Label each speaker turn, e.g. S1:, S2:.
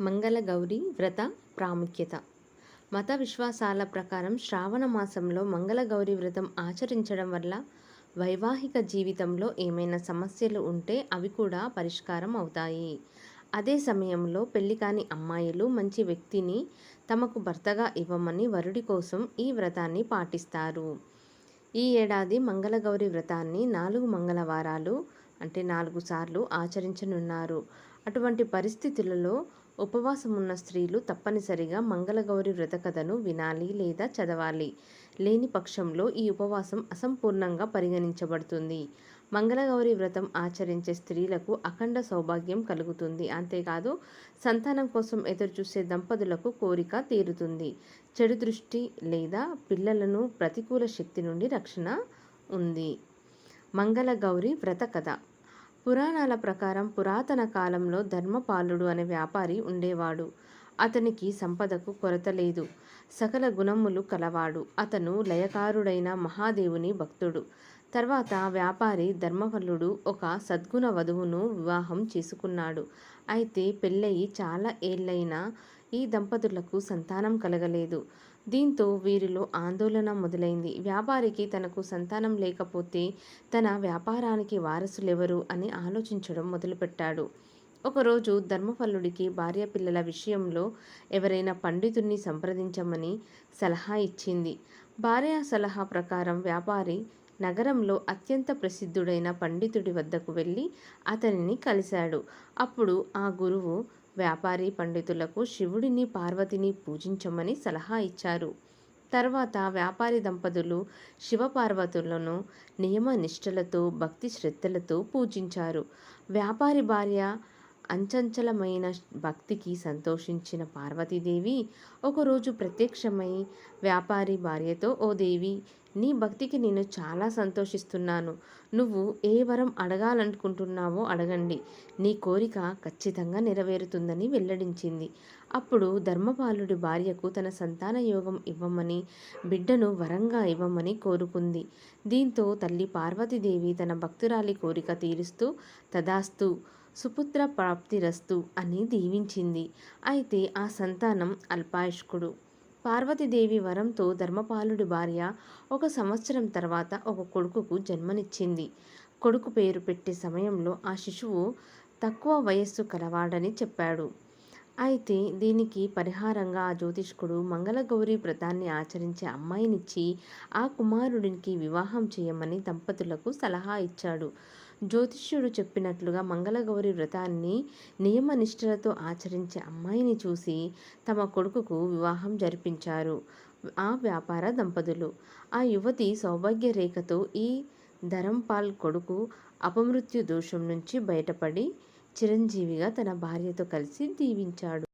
S1: మంగళగౌరి వ్రత ప్రాముఖ్యత. మత విశ్వాసాల ప్రకారం శ్రావణ మాసంలో మంగళగౌరి వ్రతం ఆచరించడం వల్ల వైవాహిక జీవితంలో ఏమైనా సమస్యలు ఉంటే అవి కూడా పరిష్కారం అవుతాయి. అదే సమయంలో పెళ్ళి కాని అమ్మాయిలు మంచి వ్యక్తిని తమకు భర్తగా ఇవ్వమని వరుడి కోసం ఈ వ్రతాన్ని పాటిస్తారు. ఈ ఏడాది మంగళగౌరి వ్రతాన్ని నాలుగు మంగళవారాలు అంటే నాలుగు సార్లు ఆచరించనున్నారు. అటువంటి పరిస్థితులలో ఉపవాసం ఉన్న స్త్రీలు తప్పనిసరిగా మంగళగౌరి వ్రత కథను వినాలి లేదా చదవాలి. లేని పక్షంలో ఈ ఉపవాసం అసంపూర్ణంగా పరిగణించబడుతుంది. మంగళగౌరి వ్రతం ఆచరించే స్త్రీలకు అఖండ సౌభాగ్యం కలుగుతుంది. అంతేకాదు సంతానం కోసం ఎదురుచూసే దంపతులకు కోరిక తీరుతుంది. చెడు దృష్టి లేదా పిల్లలను ప్రతికూల శక్తి నుండి రక్షణ ఉంది. మంగళగౌరి వ్రత కథ. పురాణాల ప్రకారం పురాతన కాలంలో ధర్మపాలుడు అనే వ్యాపారి ఉండేవాడు. అతనికి సంపదకు కొరత లేదు. సకల గుణములు కలవాడు. అతను లయకారుడైన మహాదేవుని భక్తుడు. తర్వాత వ్యాపారి ధర్మవల్లుడు ఒక సద్గుణ వధువును వివాహం చేసుకున్నాడు. అయితే పెళ్ళయి చాలా ఏళ్ళైనా ఈ దంపతులకు సంతానం కలగలేదు. దీంతో వీరిలో ఆందోళన మొదలైంది. వ్యాపారికి తనకు సంతానం లేకపోతే తన వ్యాపారానికి వారసులెవరు అని ఆలోచించడం మొదలుపెట్టాడు. ఒకరోజు ధర్మఫల్లుడికి భార్య పిల్లల విషయంలో ఎవరైనా పండితుణ్ణి సంప్రదించమని సలహా ఇచ్చింది. భార్య సలహా ప్రకారం వ్యాపారి నగరంలో అత్యంత ప్రసిద్ధుడైన పండితుడి వద్దకు వెళ్ళి అతనిని కలిశాడు. అప్పుడు ఆ గురువు వ్యాపారి పండితులకు శివుడిని పార్వతిని పూజించమని సలహా ఇచ్చారు. తర్వాత వ్యాపారి దంపతులు శివపార్వతులను నియమ నిష్టలతో భక్తి శ్రద్ధలతో పూజించారు. వ్యాపారి భార్య అంచంచలమైన భక్తికి సంతోషించిన పార్వతీదేవి ఒకరోజు ప్రత్యక్షమై వ్యాపారి భార్యతో ఓ దేవి నీ భక్తికి నేను చాలా సంతోషిస్తున్నాను. నువ్వు ఏ వరం అడగాలనుకుంటున్నావో అడగండి. నీ కోరిక ఖచ్చితంగా నెరవేరుతుందని వెల్లడించింది. అప్పుడు ధర్మపాలుడి భార్యకు తన సంతాన యోగం ఇవ్వమని బిడ్డను వరంగా ఇవ్వమని కోరుకుంది. దీంతో తల్లి పార్వతీదేవి తన భక్తురాలి కోరిక తీరుస్తూ తదాస్తు సుపుత్ర ప్రాప్తిరస్తు అని దీవించింది. అయితే ఆ సంతానం అల్పాయుష్కుడు. పార్వతీదేవి వరంతో ధర్మపాలుడి భార్య ఒక సంవత్సరం తర్వాత ఒక కొడుకుకు జన్మనిచ్చింది. కొడుకు పేరు పెట్టే సమయంలో ఆ శిశువు తక్కువ వయస్సు కలవాడని చెప్పాడు. అయితే దీనికి పరిహారంగా ఆ జ్యోతిష్కుడు మంగళగౌరి వ్రతాన్ని ఆచరించే అమ్మాయినిచ్చి ఆ కుమారుడికి వివాహం చేయమని దంపతులకు సలహా ఇచ్చాడు. జ్యోతిష్యుడు చెప్పినట్లుగా మంగళగౌరి వ్రతాన్ని నియమనిష్టలతో ఆచరించే అమ్మాయిని చూసి తమ కొడుకుకు వివాహం జరిపించారు ఆ వ్యాపార దంపతులు. ఆ యువతి సౌభాగ్య రేఖతో ఈ ధరంపాల్ కొడుకు అపమృత్యు దోషం నుంచి బయటపడి చిరంజీవిగా తన భార్యతో కలిసి దీవించాడు.